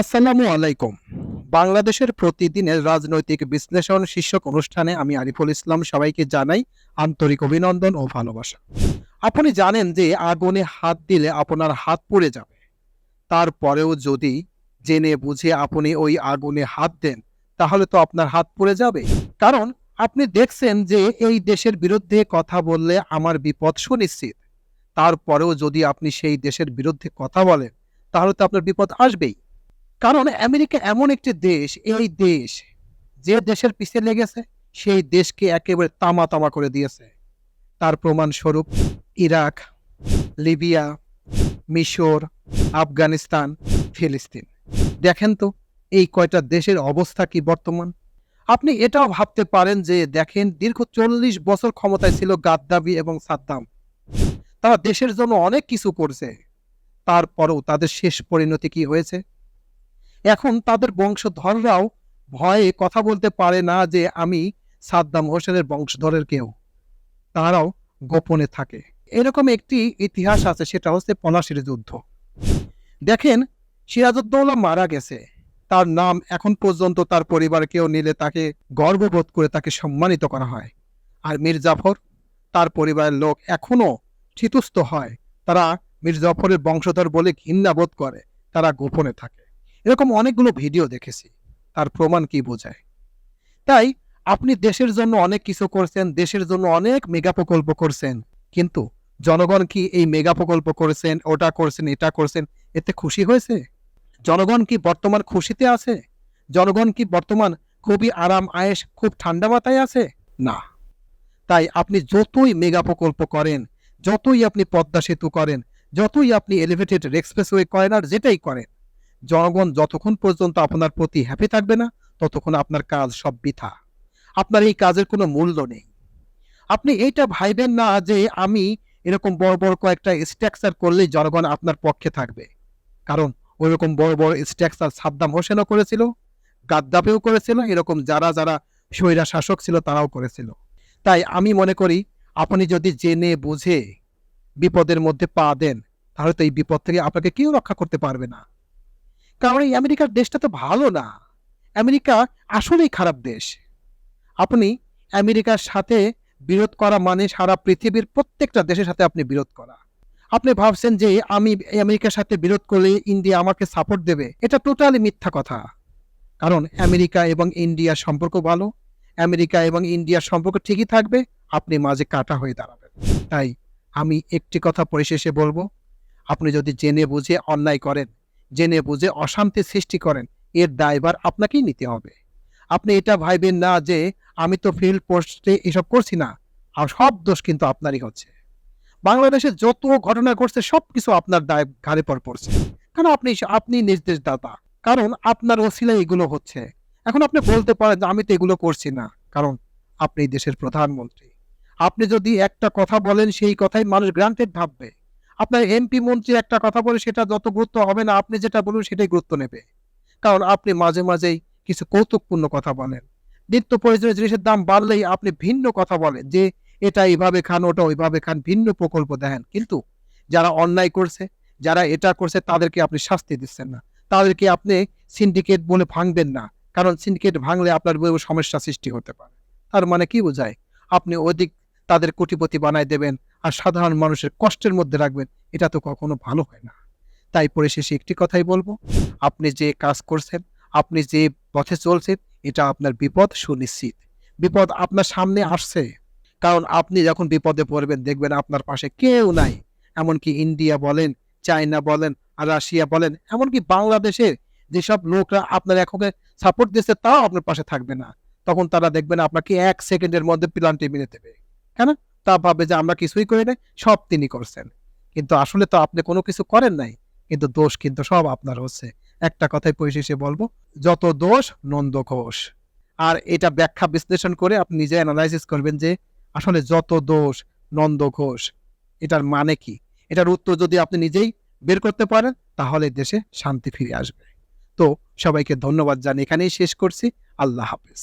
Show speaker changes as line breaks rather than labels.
আসসালামু আলাইকুম। বাংলাদেশের প্রতিদিনের রাজনৈতিক বিশ্লেষণ শীর্ষক অনুষ্ঠানে আমি আরিফুল ইসলাম সবাইকে জানাই আন্তরিক অভিনন্দন ও ভালোবাসা। আপনি জানেন যে আগুনে হাত দিলে আপনার হাত পুড়ে যাবে। তারপরেও যদি জেনে বুঝে আপনি ওই আগুনে হাত দেন, তাহলে তো আপনার হাত পুড়ে যাবে। কারণ আপনি দেখছেন যে এই দেশের বিরুদ্ধে কথা বললে আমার বিপদ সুনিশ্চিত। তারপরেও যদি আপনি সেই দেশের বিরুদ্ধে কথা বলেন, তাহলে তো আপনার বিপদ আসবেই। কারণ আমেরিকা এমন একটি দেশ, এই দেশ যে দেশের পিছিয়ে লেগেছে, সেই দেশকে একেবারে তামা তামা করে দিয়েছে। তার প্রমাণস্বরূপ ইরাক, লিবিয়া, মিশর, আফগানিস্তান, ফিলিস্তিন। দেখেন তো, এই কয়টা দেশের অবস্থা কি বর্তমান? আপনি এটাও ভাবতে পারেন যে, দেখেন, দীর্ঘ চল্লিশ বছর ক্ষমতায় ছিল গাদ্দাবি এবং সাদ্দাম। তারা দেশের জন্য অনেক কিছু করছে। তারপরেও তাদের শেষ পরিণতি কি হয়েছে? এখন তাদের বংশধররাও ভয়ে কথা বলতে পারে না যে আমি সাদ্দাম হোসেনের বংশধরের কেউ। তারাও গোপনে থাকে। এরকম একটি ইতিহাস আছে, সেটা হচ্ছে পলাশির যুদ্ধ। দেখেন, সিরাজউদ্দৌলা মারা গেছে। তার নাম এখন পর্যন্ত তার পরিবার কেউ নিলে তাকে গর্ববোধ করে তাকে সম্মানিত করা হয়। আর মীর জাফর, তার পরিবারের লোক এখনও চিতুস্ত হয়। তারা মীর জাফরের বংশধর বলে ঘৃণা বোধ করে। তারা গোপনে থাকে। এরকম অনেকগুলো ভিডিও দেখেছি। তার প্রমাণ কি বোঝায়? তাই আপনি দেশের জন্য অনেক কিছু করছেন, দেশের জন্য অনেক মেগা প্রকল্প করছেন, কিন্তু জনগণ কি এই মেগা প্রকল্প করেছেন, ওটা করছেন, এটা করছেন, এতে খুশি হয়েছে? জনগণ কি বর্তমান খুশিতে আছে? জনগণ কি বর্তমান খুবই আরাম আয়েস খুব ঠান্ডা মাথায় আছে? না। তাই আপনি যতই মেগা প্রকল্প করেন, যতই আপনি পদ্মা সেতু করেন, যতই আপনি এলিভেটেড এক্সপ্রেসওয়ে করেন আর যেটাই করেন জনগণ যতক্ষণ পর্যন্ত আপনার প্রতি হ্যাপি থাকবে না, ততক্ষণ আপনার কাজ সব বৃথা। আপনার এই কাজের কোনো মূল্য নেই। আপনি এইটা ভাইবেন না যে আমি এরকম বড় বড় কয়েকটা স্ট্রাকচার করলেই জনগণ আপনার পক্ষে থাকবে। কারণ ওইরকম বড় বড় স্ট্রাকচার সাদ্দাম হোসেনও করেছিল, গাদ্দাফিও করেছিল, এরকম যারা যারা স্বৈরা শাসক ছিল তারাও করেছিল। তাই আমি মনে করি, আপনি যদি জেনে বুঝে বিপদের মধ্যে পা দেন, তাহলে তো এই বিপদ থেকে আপনাকে কেউ রক্ষা করতে পারবে না। কারণ এই আমেরিকার দেশটা তো ভালো না। আমেরিকা আসলেই খারাপ দেশ। আপনি আমেরিকার সাথে বিরোধ করা মানে সারা পৃথিবীর প্রত্যেকটা দেশের সাথে আপনি বিরোধ করা। আপনি ভাবছেন যে আমি আমেরিকার সাথে বিরোধ করলে ইন্ডিয়া আমাকে সাপোর্ট দেবে। এটা টোটালি মিথ্যা কথা। কারণ আমেরিকা এবং ইন্ডিয়ার সম্পর্ক ভালো। আমেরিকা এবং ইন্ডিয়ার সম্পর্ক ঠিকই থাকবে। আপনি মাঝে কাটা হয়ে দাঁড়াবেন। তাই আমি একটি কথা পরিশেষে বলব। আপনি যদি জেনে বুঝে অন্যায় করেন জেনে বুঝে অশান্তি সৃষ্টি করেন। এর দায়ভার আপনাকেই নিতে হবে। আপনি এটা ভাইবেন না যে আমি তো ফিল্ড পোস্টে এসব করছি না। আর সব দোষ কিন্তু আপনারই হচ্ছে। বাংলাদেশে যত ঘটনা ঘটছে সব কিছু আপনার দায় ঘাড়ে পর পড়ছে। কারণ আপনি আপনি নির্দেশদাতা? কারণ আপনার ওসিলা এগুলো হচ্ছে। এখন আপনি বলতে পারেন আমি তো এগুলো করছি না। কারণ আপনি দেশের প্রধানমন্ত্রী। আপনি যদি একটা কথা বলেন, সেই কথাই মানুষ গ্রান্টেড ভাববে। আপনার এমপি মন্ত্রী একটা কথা বলে সেটা যত গুরুত্ব হবে না, আপনি যেটা বলুন সেটাই গুরুত্ব নেবে। কারণ আপনি মাঝে মাঝেই কিছু কৌতুকপূর্ণ কথা বলেন। নিত্য প্রয়োজনীয় জিনিসের দাম বাড়লেই আপনি ভিন্ন কথা বলেন যে, এটা এইভাবে খান, ওটা ওইভাবে খান। ভিন্ন প্রকল্প দেখেন। কিন্তু যারা অন্যায় করছে, যারা এটা করছে, তাদেরকে আপনি শাস্তি দিচ্ছেন না। তাদেরকে আপনি সিন্ডিকেট বলে ভাঙবেন না। কারণ সিন্ডিকেট ভাঙলে আপনার সমস্যা সৃষ্টি হতে পারে। তার মানে কি বোঝায়? আপনি অধিক তাদের কোটিপতি বানায় দেবেন আর সাধারণ মানুষের কষ্টের মধ্যে রাখবেন, এটা তো কখনো ভালো হয় না। তাই পরিশেষে একটি কথাই বলব, আপনি যে কাজ করছেন, আপনি যে পথে চলছেন, এটা আপনার বিপদ সুনিশ্চিত। বিপদ আপনার সামনে আসছে, কারণ আপনি যখন বিপদে পড়বেন, দেখবেন আপনার পাশে কেউ নাই। এমনকি ইন্ডিয়া বলেন, চায়না বলেন, আর রাশিয়া বলেন, এমনকি বাংলাদেশের যেসব লোকরা আপনার এখনকে সাপোর্ট দিচ্ছে, তাও আপনার পাশে থাকবে না। তখন তারা দেখবেন আপনাকে এক সেকেন্ডের মধ্যে প্লান্টে মেরে দেবে। কেন তা ভাবে যে আমরা কিছুই করি নাই, সব তিনি করছেন। কিন্তু আসলে তো আপনি কোনো কিছু করেন নাই, কিন্তু দোষ কিন্তু সব আপনার হচ্ছে। একটা কথাই পরিশেষে বলব, যত দোষ, নন্দ ঘোষ। আর এটা ব্যাখ্যা বিশ্লেষণ করে আপনি নিজে অ্যানালাইসিস করবেন যে আসলে যত দোষ, নন্দ ঘোষ, এটার মানে কি? এটার উত্তর যদি আপনি নিজেই বের করতে পারেন, তাহলে দেশে শান্তি ফিরে আসবে। তো সবাইকে ধন্যবাদ জানিয়ে এখানেই শেষ করছি। আল্লাহ হাফেজ।